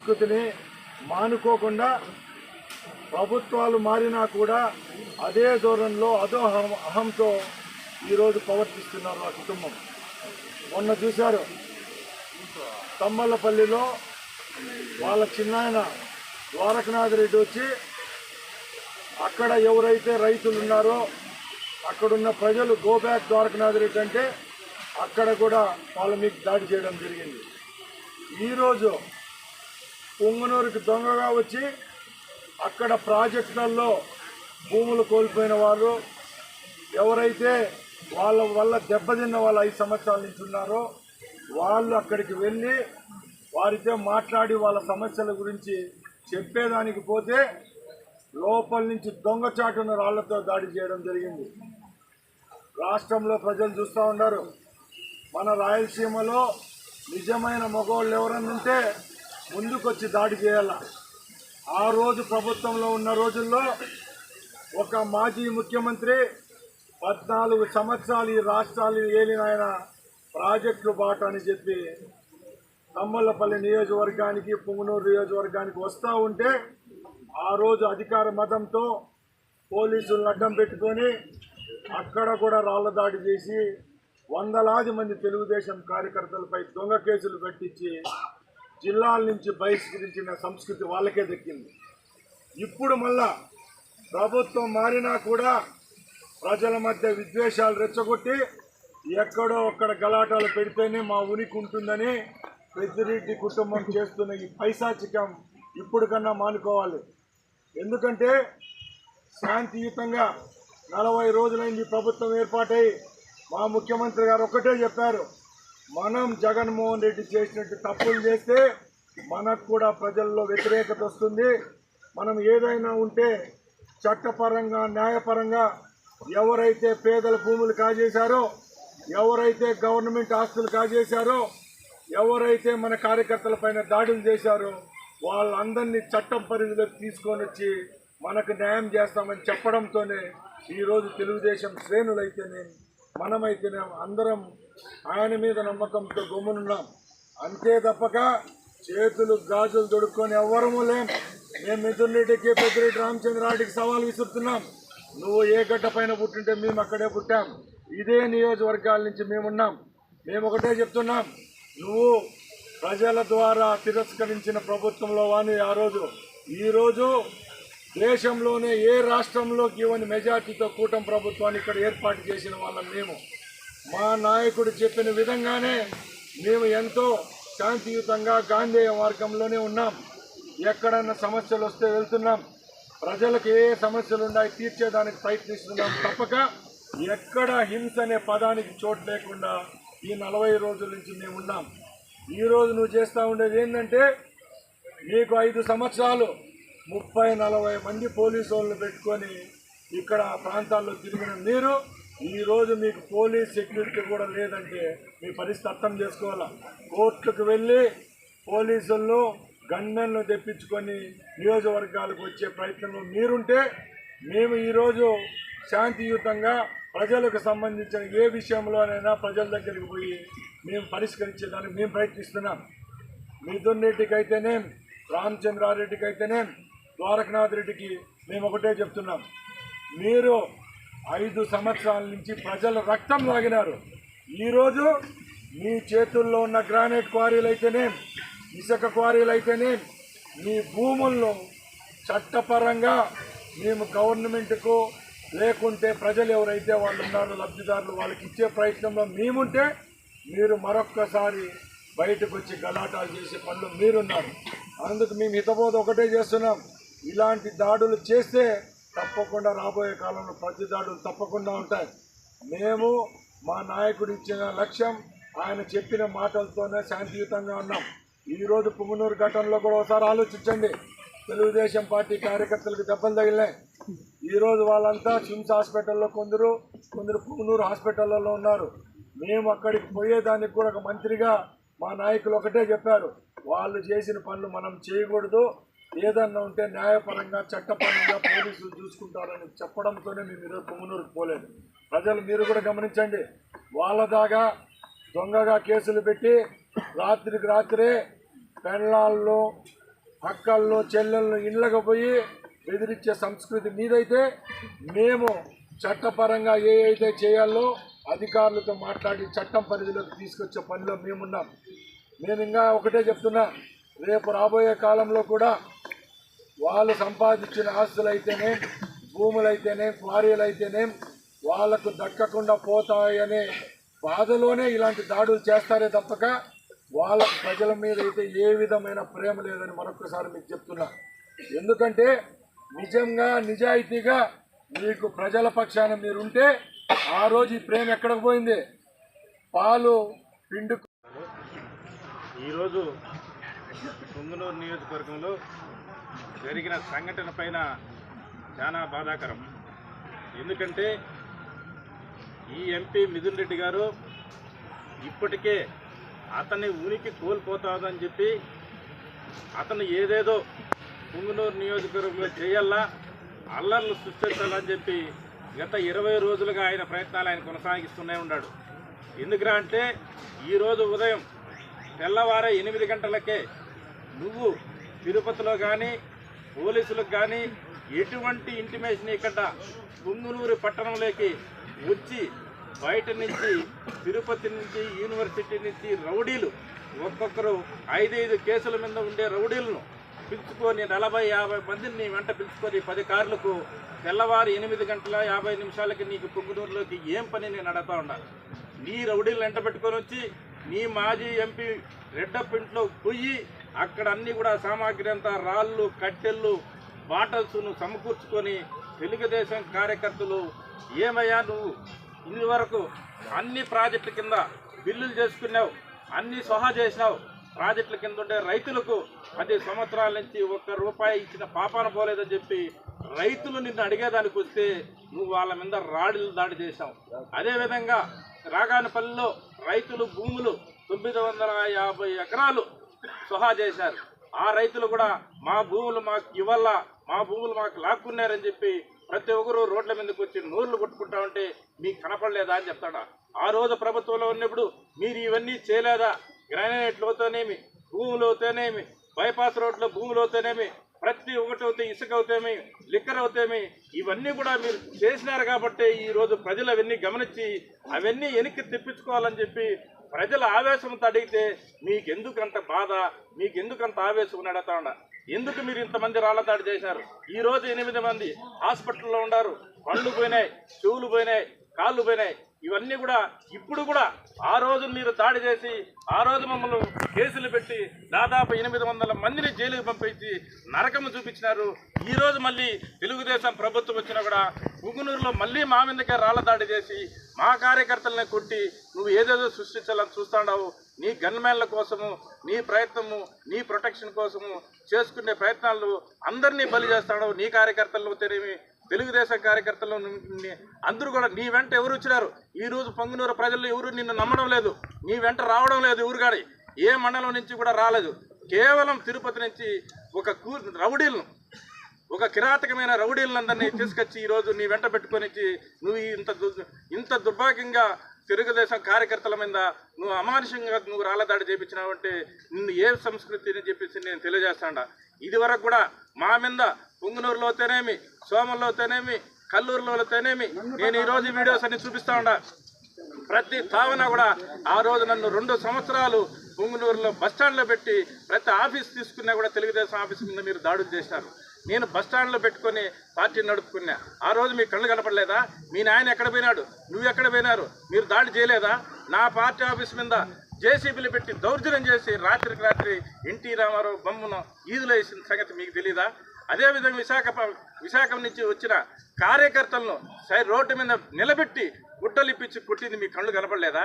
సంస్కృతిని మానుకోకుండా ప్రభుత్వాలు మారినా కూడా అదే ధోరణిలో అదో అహం అహంతో ఈరోజు ప్రవర్తిస్తున్నారు ఆ కుటుంబం. మొన్న చూశారు తమ్మలపల్లిలో వాళ్ళ చిన్నాయన ద్వారకనాథ్ రెడ్డి వచ్చి అక్కడ ఎవరైతే రైతులు ఉన్నారో అక్కడున్న ప్రజలు గోబ్యాక్ ద్వారకనాథ్ రెడ్డి అంటే అక్కడ కూడా వాళ్ళ మీకు దాడి చేయడం జరిగింది. ఈరోజు పొంగనూరుకి దొంగగా వచ్చి అక్కడ ప్రాజెక్టులలో భూములు కోల్పోయిన వారు ఎవరైతే వాళ్ళ వల్ల దెబ్బతిన్న వాళ్ళు ఐదు సంవత్సరాల నుంచి ఉన్నారో వాళ్ళు అక్కడికి వెళ్ళి వారితో మాట్లాడి వాళ్ళ సమస్యల గురించి చెప్పేదానికి పోతే లోపల నుంచి దొంగచాటున రాళ్ళతో దాడి చేయడం జరిగింది. రాష్ట్రంలో ప్రజలు చూస్తూ ఉన్నారు. మన రాయలసీమలో నిజమైన మగవాళ్ళు ఎవరన్నా ఉంటే ముందుకొచ్చి దాడి చేయాల? ఆ రోజు ప్రభుత్వంలో ఉన్న రోజుల్లో ఒక మాజీ ముఖ్యమంత్రి పద్నాలుగు సంవత్సరాలు ఈ రాష్ట్రాలు ఏలిన ఆయన ప్రాజెక్టులు బాట అని చెప్పి తమ్మలపల్లి నియోజకవర్గానికి పుంగనూరు నియోజకవర్గానికి వస్తూ ఉంటే ఆ రోజు అధికార మతంతో పోలీసులను అడ్డం పెట్టుకొని అక్కడ కూడా రాళ్ళ దాడి చేసి వందలాది మంది తెలుగుదేశం కార్యకర్తలపై దొంగ కేసులు పెట్టించి జిల్లాల నుంచి బహిష్కరించిన సంస్కృతి వాళ్ళకే దక్కింది. ఇప్పుడు మళ్ళా ప్రభుత్వం మారినా కూడా ప్రజల మధ్య విద్వేషాలు రెచ్చగొట్టి ఎక్కడో ఒక్కడ గలాటాలు పెడితేనే మా ఉనికి ఉంటుందని పెద్దిరెడ్డి కుటుంబం చేస్తున్న ఈ పైశాచికం ఇప్పుడు కన్నా మానుకోవాలి. ఎందుకంటే శాంతియుతంగా నలభై రోజులైంది ప్రభుత్వం ఏర్పాటై మా ముఖ్యమంత్రి గారు ఒక్కటే చెప్పారు. మనం జగన్మోహన్ రెడ్డి చేసినట్టు తప్పులు చేస్తే మనకు కూడా ప్రజల్లో వ్యతిరేకత వస్తుంది. మనం ఏదైనా ఉంటే చట్టపరంగా న్యాయపరంగా ఎవరైతే పేదల భూములు కాజేశారో ఎవరైతే గవర్నమెంట్ ఆస్తులు కాజేశారో ఎవరైతే మన కార్యకర్తల పైన దాడులు చేశారో వాళ్ళందరినీ చట్టం పరిధిలోకి తీసుకొని వచ్చి మనకు న్యాయం చేస్తామని చెప్పడంతోనే ఈరోజు తెలుగుదేశం శ్రేణులైతేనే మనమైతేనే అందరం ఆయన మీద నమ్మకంతో గమ్మునున్నాం. అంతే తప్పక చేతులు గాజులు దొడుక్కొని ఎవ్వరము లేం. మేము మిథున్ రెడ్డికి పెద్దిరెడ్డి రామచంద్రారెడ్డికి సవాల్ విసురుతున్నాం. నువ్వు ఏ గడ్డ పైన పుట్టింటే మేము అక్కడే పుట్టాం. ఇదే నియోజకవర్గాల నుంచి మేమున్నాం మేము ఒకటే చెప్తున్నాం. నువ్వు ప్రజల ద్వారా తిరస్కరించిన ప్రభుత్వంలో వాని ఆ రోజు. ఈరోజు దేశంలోనే ఏ రాష్ట్రంలోకి ఇవ్వని మెజార్టీతో కూటమి ప్రభుత్వాన్ని ఇక్కడ ఏర్పాటు చేసిన వాళ్ళం మేము. మా నాయకుడు చెప్పిన విధంగానే మేము ఎంతో శాంతియుతంగా గాంధేయ మార్గంలోనే ఉన్నాం. ఎక్కడన్నా సమస్యలు వస్తే వెళ్తున్నాం. ప్రజలకు ఏ సమస్యలు ఉన్నాయి తీర్చేదానికి ప్రయత్నిస్తున్నాం తప్పక. ఎక్కడ హింస అనే పదానికి చోటు లేకుండా ఈ నలభై రోజుల నుంచి మేము ఉన్నాం. ఈ రోజు నువ్వు చేస్తూ ఉండేది ఏంటంటే నీకు ఐదు సంవత్సరాలు ముప్పై నలభై మంది పోలీసు వాళ్ళని పెట్టుకొని ఇక్కడ ప్రాంతాల్లో తిరిగిన మీరు ఈరోజు మీకు పోలీస్ సెక్యూరిటీ కూడా లేదంటే మీ పరిస్థితి అర్థం చేసుకోవాలా? కోర్టుకు వెళ్ళి పోలీసులను గన్మెన్లు తెప్పించుకొని నియోజకవర్గాలకు వచ్చే ప్రయత్నంలో మీరుంటే మేము ఈరోజు శాంతియుతంగా ప్రజలకు సంబంధించిన ఏ విషయంలోనైనా ప్రజల దగ్గరికి పోయి మేము పరిష్కరించేదానికి మేము ప్రయత్నిస్తున్నాం. మిథున్ రెడ్డికి అయితేనేం రామచంద్రారెడ్డికి అయితేనేం ద్వారకనాథ్ రెడ్డికి మేము ఒకటే చెప్తున్నాం. మీరు ఐదు సంవత్సరాల నుంచి ప్రజల రక్తం లాగినారు. ఈరోజు మీ చేతుల్లో ఉన్న గ్రానైట్ క్వారీలు అయితేనే ఇసుక క్వారీలు అయితేనే మీ భూములను చట్టపరంగా మేము గవర్నమెంట్కు లేకుంటే ప్రజలు ఎవరైతే వాళ్ళు ఉన్నారో లబ్ధిదారులు వాళ్ళకి ఇచ్చే ప్రయత్నంలో మేముంటే మీరు మరొక్కసారి బయటకు వచ్చి గలాటాలు చేసే పనులు మీరున్నారు. అందుకు మేము హితబోధ ఒకటే చేస్తున్నాం. ఇలాంటి దాడులు చేస్తే తప్పకుండా రాబోయే కాలంలో ప్రతి దాడులు తప్పకుండా ఉంటాయి. మేము మా నాయకుడు ఇచ్చిన లక్ష్యం ఆయన చెప్పిన మాటలతోనే శాంతియుతంగా ఉన్నాం. ఈరోజు పుంగనూరు ఘటనలో కూడా ఒకసారి ఆలోచించండి. తెలుగుదేశం పార్టీ కార్యకర్తలకు దెబ్బలు తగిలినాయి. ఈరోజు వాళ్ళంతా స్విమ్స్ హాస్పిటల్లో కొందరు కొందరు పుంగనూరు హాస్పిటల్లో ఉన్నారు. మేము అక్కడికి పోయేదానికి కూడా ఒక మంత్రిగా మా నాయకులు ఒకటే చెప్పారు. వాళ్ళు చేసిన పనులు మనం చేయకూడదు. ఏదన్నా ఉంటే న్యాయపరంగా చట్టపరంగా పోలీసులు చూసుకుంటారని చెప్పడంతోనే మేము ఈరోజు పుంగనూరుకు పోలేదు. ప్రజలు మీరు కూడా గమనించండి. వాళ్ళ దాకా దొంగగా కేసులు పెట్టి రాత్రికి రాత్రే పెళ్ళాల్లో అక్కల్లో చెల్లెళ్ళు ఇళ్ళకు పోయి బెదిరించే సంస్కృతి మీదైతే మేము చట్టపరంగా ఏ అయితే చేయాలో అధికారులతో మాట్లాడి చట్టం పరిధిలోకి తీసుకొచ్చే పనిలో మేమున్నాం. నేను ఇంకా ఒకటే చెప్తున్నా. రేపు రాబోయే కాలంలో కూడా వాళ్ళు సంపాదించిన ఆస్తులైతేనే భూములైతేనే క్వారీలైతేనే వాళ్ళకు దక్కకుండా పోతాయనే బాధలోనే ఇలాంటి దాడులు చేస్తారే తప్పక వాళ్ళ ప్రజల మీద అయితే ఏ విధమైన ప్రేమ లేదని మరొకసారి మీకు చెప్తున్నా. ఎందుకంటే నిజంగా నిజాయితీగా మీకు ప్రజల పక్షాన మీరుంటే ఆ రోజు ఈ ప్రేమ ఎక్కడికి పోయింది? పాలు పిండుకు ఈరోజు పుంగనూరు నియోజకవర్గంలో జరిగిన సంఘటన పైన చాలా బాధాకరం. ఎందుకంటే ఈ ఎంపీ మిథున్ రెడ్డి గారు ఇప్పటికే అతని ఉనికి కోల్పోతాదని చెప్పి అతను ఏదేదో పుంగనూరు నియోజకవర్గంలో చేయాలా అల్లర్లు సృష్టించాలని చెప్పి గత ఇరవై రోజులుగా ఆయన ప్రయత్నాలు ఆయన కొనసాగిస్తూనే ఉన్నాడు. ఎందుకురా అంటే ఈరోజు ఉదయం తెల్లవారే ఎనిమిది గంటలకే నువ్వు తిరుపతిలో కానీ పోలీసులకు కానీ ఎటువంటి ఇంటిమేషన్ ఇక్కడ పుంగునూరు పట్టణంలోకి వచ్చి బయట నుంచి తిరుపతి నుంచి యూనివర్సిటీ నుంచి రౌడీలు ఒక్కొక్కరు ఐదైదు కేసుల మీద ఉండే రౌడీలను పిలుచుకొని నలభై యాభై మందిని నీ వెంట పిలుచుకొని పది కార్లకు తెల్లవారు ఎనిమిది గంటల యాభై నిమిషాలకి నీకు పొంగునూరులోకి ఏం పని నేను నడతా ఉండాలి నీ రౌడీలను వెంట పెట్టుకొని వచ్చి నీ మాజీ ఎంపీ రెడ్డప్ ఇంట్లో పోయి అక్కడ అన్ని కూడా సామాగ్రి అంతా రాళ్ళు కట్టెళ్ళు బాటల్స్ను సమకూర్చుకొని తెలుగుదేశం కార్యకర్తలు ఏమయ్యా నువ్వు? ఇన్ని వరకు అన్ని ప్రాజెక్టుల కింద బిల్లులు చేసుకున్నావు అన్ని సహా చేసినావు. ప్రాజెక్టుల కింద ఉండే రైతులకు పది సంవత్సరాల నుంచి ఒక్క రూపాయి ఇచ్చిన పాపాన పోలేదని చెప్పి రైతులు నిన్ను అడిగేదానికి వస్తే నువ్వు వాళ్ళ మీద రాడులు దాడి చేశావు. అదేవిధంగా రాగానపల్లిలో రైతులు భూములు తొమ్మిది వందల యాభై ఎకరాలు సొహా చేశారు. ఆ రైతులు కూడా మా భూములు మాకు ఇవ్వాల మా భూములు మాకు లాక్కున్నారని చెప్పి ప్రతి ఒక్కరు రోడ్ల మీదకి వచ్చి నూర్లు కొట్టుకుంటా ఉంటే మీకు కనపడలేదా అని చెప్తాడా. ఆ రోజు ప్రభుత్వంలో ఉన్నప్పుడు మీరు ఇవన్నీ చేయలేదా? గ్రానైట్ లోతోనేమి భూములు అవుతానేమి బైపాస్ రోడ్లో భూములు అవుతానేమి ప్రతి ఒకటి అవుతే ఇసుక అవుతేమి లిక్కర్ అవుతేమి ఇవన్నీ కూడా మీరు చేసినారు కాబట్టి ఈ రోజు ప్రజలు అవన్నీ గమనించి అవన్నీ వెనక్కి తెప్పించుకోవాలని చెప్పి ప్రజల ఆవేశంతో అడిగితే మీకెందుకంత బాధ? మీకెందుకంత ఆవేశం ఉన్నాడు అడుగుతా ఉండ ఎందుకు మీరు ఇంతమంది రాళ్ళదాడి చేశారు? ఈ రోజు ఎనిమిది మంది హాస్పిటల్లో ఉన్నారు పళ్ళు పోయినాయి చెవులు పోయినాయి కాళ్ళు పోయినాయి. ఇవన్నీ కూడా ఇప్పుడు కూడా ఆ రోజు మీరు దాడి చేసి ఆ రోజు మమ్మల్ని కేసులు పెట్టి దాదాపు ఎనిమిది వందల మందిని జైలుకి పంపించి నరకము చూపించినారు. ఈ రోజు మళ్ళీ తెలుగుదేశం ప్రభుత్వం వచ్చినా కూడా పుగునూరులో మళ్ళీ మా మీదకే రాళ్ళ దాడి చేసి మా కార్యకర్తలని కొట్టి నువ్వు ఏదేదో సృష్టించాలని చూస్తాడావు. నీ గన్మ్యాన్ల కోసము నీ ప్రయత్నము నీ ప్రొటెక్షన్ కోసము చేసుకునే ప్రయత్నాలు అందరినీ బలి చేస్తాడు నీ కార్యకర్తలు తెలియమి తెలుగుదేశం కార్యకర్తలు అందరూ కూడా నీ వెంట ఎవరు వచ్చినారు? ఈ రోజు పొంగునూరు ప్రజలు ఎవరు నిన్ను నమ్మడం లేదు. నీ వెంట రావడం లేదు ఊరుగాడి. ఏ మండలం నుంచి కూడా రాలేదు. కేవలం తిరుపతి నుంచి ఒక కూ రౌడీలను ఒక కిరాతకమైన రౌడీలందరినీ తీసుకొచ్చి ఈరోజు నీ వెంట పెట్టుకొని నువ్వు ఇంత దు- ఇంత దుర్భాగ్యంగా తెలుగుదేశం కార్యకర్తల మీద నువ్వు అమానుషంగా నువ్వు రాళ్ళదాడి చేయించినావు అంటే నిన్ను ఏ సంస్కృతి అని చెప్పేసి నేను తెలియజేస్తాడా? ఇది వరకు కూడా మా మీద పొంగునూరులోతేనేమి అయితేనేమి సోమల్లోతోనేమి అయితేనేమి నేను ఈ రోజు వీడియోస్ అన్ని చూపిస్తా ఉండా. ప్రతి తావన కూడా ఆ రోజు నన్ను రెండు సంవత్సరాలు పుంగనూరులో బస్టాండ్లో పెట్టి ప్రతి ఆఫీస్ తీసుకున్నా కూడా తెలుగుదేశం ఆఫీస్ మీద మీరు దాడులు చేశారు. నేను బస్టాండ్లో పెట్టుకొని పార్టీ నడుపుకున్నా. ఆ రోజు మీ కళ్ళు కనపడలేదా? మీ నాయన ఎక్కడ పోయినాడు? నువ్వు ఎక్కడ పోయినారు? మీరు దాడి చేయలేదా? నా పార్టీ ఆఫీస్ మీద జేసీబీలు పెట్టి దౌర్జన్యం చేసి రాత్రికి రాత్రి ఎన్టీ రామారావు బొమ్మను ఈదులో వేసిన సంగతి మీకు తెలీదా? అదేవిధంగా విశాఖ విశాఖ నుంచి వచ్చిన కార్యకర్తలను సై రోడ్డు మీద నిలబెట్టి గుడ్డలు ఇప్పించి కొట్టింది మీ కళ్ళు కనపడలేదా?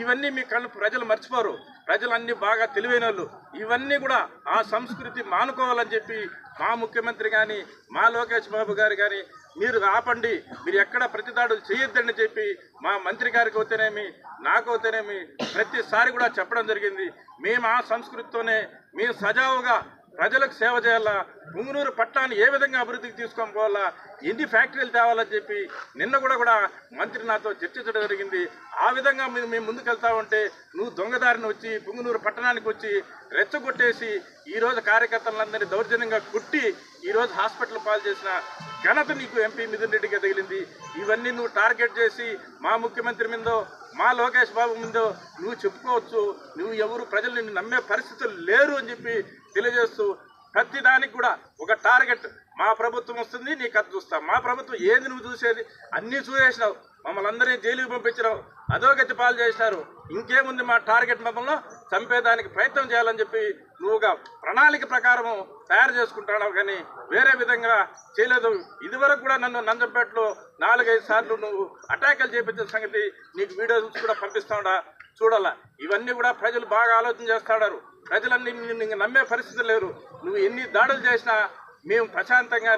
ఇవన్నీ మీ కళ్ళు ప్రజలు మర్చిపోరు. ప్రజలు బాగా తెలివైన వాళ్ళు ఇవన్నీ కూడా ఆ సంస్కృతి మానుకోవాలని చెప్పి మా ముఖ్యమంత్రి కానీ మా లోకేష్ బాబు గారు కానీ మీరు ఆపండి మీరు ఎక్కడ ప్రతిదాడులు చేయొద్దని చెప్పి మా మంత్రి గారికి అయితేనేమి నాకైతేనేమి ప్రతిసారి కూడా చెప్పడం జరిగింది. మేము ఆ సంస్కృతితోనే మేము సజావుగా ప్రజలకు సేవ చేయాలా? పుంగునూరు పట్టణాన్ని ఏ విధంగా అభివృద్ధికి తీసుకొని పోవాలా? ఎన్ని ఫ్యాక్టరీలు తేవాలని చెప్పి నిన్న కూడా కూడా మంత్రి నాతో చర్చించడం జరిగింది. ఆ విధంగా మేము మేము ముందుకెళ్తా ఉంటే నువ్వు దొంగదారిని వచ్చి పుంగునూరు పట్టణానికి వచ్చి రెచ్చగొట్టేసి ఈరోజు కార్యకర్తలందరినీ దౌర్జన్యంగా కుట్టి ఈరోజు హాస్పిటల్ పాలు చేసిన ఘనత నీకు ఎంపీ మిథున్ రెడ్డిగా తగిలింది. ఇవన్నీ నువ్వు టార్గెట్ చేసి మా ముఖ్యమంత్రి మీదో మా లోకేష్ బాబు ముందో నువ్వు చెప్పుకోవచ్చు. నువ్వు ఎవరు ప్రజలు నిన్ను నమ్మే పరిస్థితులు లేరు అని చెప్పి తెలియజేస్తూ ప్రతి దానికి కూడా ఒక టార్గెట్. మా ప్రభుత్వం వస్తుంది నీ కథ చూస్తాం. మా ప్రభుత్వం ఏంది నువ్వు చూసేది? అన్నీ చూసేసినావు. మమ్మల్ని అందరినీ జైలుకి పంపించినావు. అధోగతి పాలు చేసినారు. ఇంకేముంది మా టార్గెట్ మమ్మల్ని? చంపేదానికి ప్రయత్నం చేయాలని చెప్పి నువ్వుగా ప్రణాళిక ప్రకారము తయారు చేసుకుంటున్నావు కానీ వేరే విధంగా చేయలేదు. ఇదివరకు కూడా నన్ను నంజంపేటలో నాలుగైదు సార్లు నువ్వు అటాకులు చేపించిన సంగతి నీకు వీడియోస్ కూడా పంపిస్తాడా చూడాల? ఇవన్నీ కూడా ప్రజలు బాగా ఆలోచన చేస్తాడారు. ప్రజలన్నీ నమ్మే పరిస్థితి లేరు. నువ్వు ఎన్ని దాడులు చేసినా మేము ప్రశాంతంగానే